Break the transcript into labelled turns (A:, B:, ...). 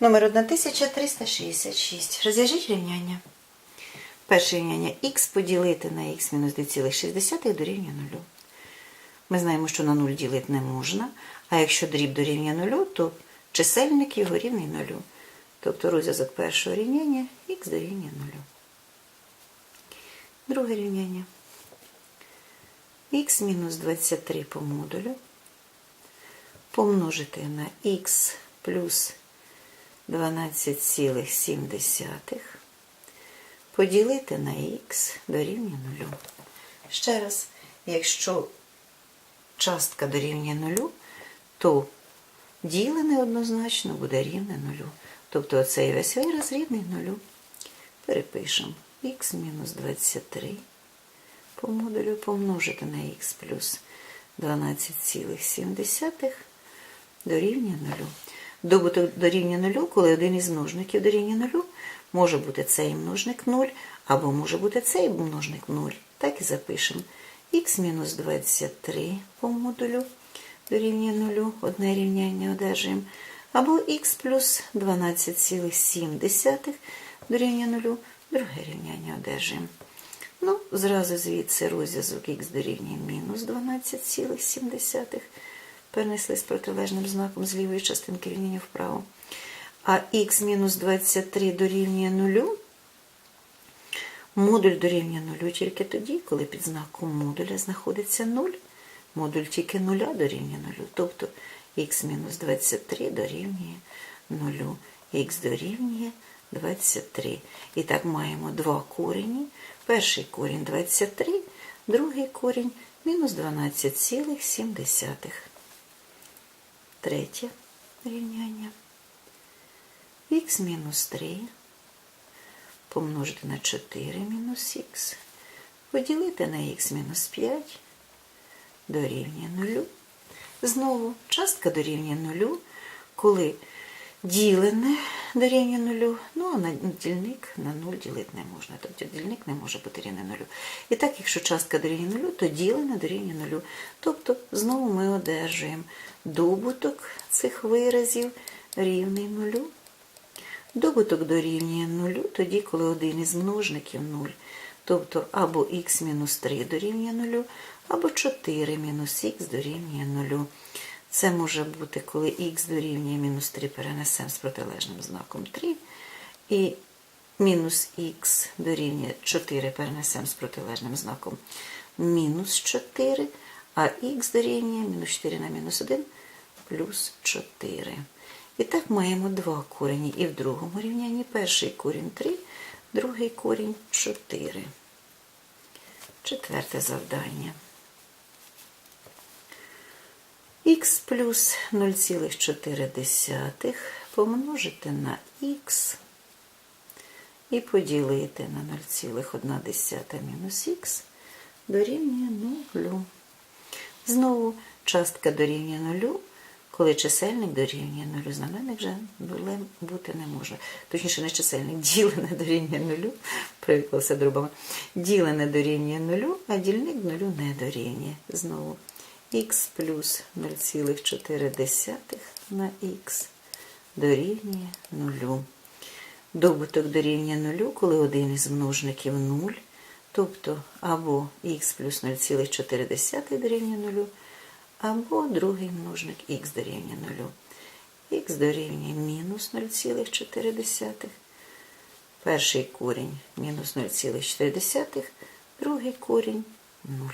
A: Номер 1366. Розв'яжіть рівняння. Перше рівняння х поділити на х мінус 2,6 дорівнює 0. Ми знаємо, що на 0 ділити не можна, а якщо дріб дорівнює 0, то чисельник його рівний 0. Тобто розв'язок першого рівняння х дорівнює 0. Друге рівняння. х мінус 23 по модулю помножити на х плюс 12,7 поділити на х дорівнює 0. Ще раз, якщо частка дорівнює 0, то ділене однозначно буде рівне 0. Тобто оцей весь вираз рівний 0. Перепишемо х мінус 23 по модулю помножити на х плюс 12,7 дорівнює 0. Добуток дорівнює 0, коли один із множників дорівнює 0, може бути цей множник 0, або може бути цей множник 0. Так і запишемо. х мінус 23 по модулю дорівнює 0, одне рівняння одержуємо. Або х плюс 12,7 дорівнює 0, друге рівняння одержуємо. Ну, зразу звідси розв'язок х дорівнює мінус 12,7. Перенесли з протилежним знаком з лівої частинки рівняння вправо. А х мінус 23 дорівнює 0. Модуль дорівнює 0 тільки тоді, коли під знаком модуля знаходиться 0. Модуль тільки 0 дорівнює 0. Тобто х мінус 23 дорівнює 0. х дорівнює 23. І так маємо два корені. Перший корінь 23, другий корінь мінус 12,7. Третє рівняння. х мінус 3 помножити на 4 мінус х, поділити на х мінус 5 дорівнює 0. Знову частка дорівнює 0, коли ділене дорівнює 0, ну а на дільник на 0 ділити не можна. Тобто дільник не може бути рівний 0. І так, якщо частка дорівнює 0, то ділене дорівнює 0. Тобто знову ми одержуємо добуток цих виразів рівний 0. Добуток дорівнює 0 тоді, коли один із множників 0. Тобто або х мінус 3 дорівнює 0, або 4 мінус х дорівнює 0. Це може бути, коли х дорівнює мінус 3 перенесемо з протилежним знаком 3. І мінус х дорівнює 4 перенесемо з протилежним знаком мінус 4, а х дорівнює мінус 4 на мінус 1 плюс 4. І так маємо два корені. І в другому рівнянні перший корінь 3, другий корінь 4. Четверте завдання. Х плюс 0,4 помножити на х і поділити на 0,1 мінус х дорівнює 0. Знову частка дорівнює 0, коли чисельник дорівнює 0, знаменник вже бути не може. Точніше, не чисельник, ділене дорівнює 0, привіклося дробами. Ділене дорівнює 0, а дільник 0 не дорівнює. Знову х плюс 0,4 на х дорівнює 0. Добуток дорівнює 0, коли один із множників 0, тобто або х плюс 0,4 дорівнює 0, або другий множник х дорівнює 0. х дорівнює мінус 0,4. Перший корінь мінус 0,4, другий корінь 0.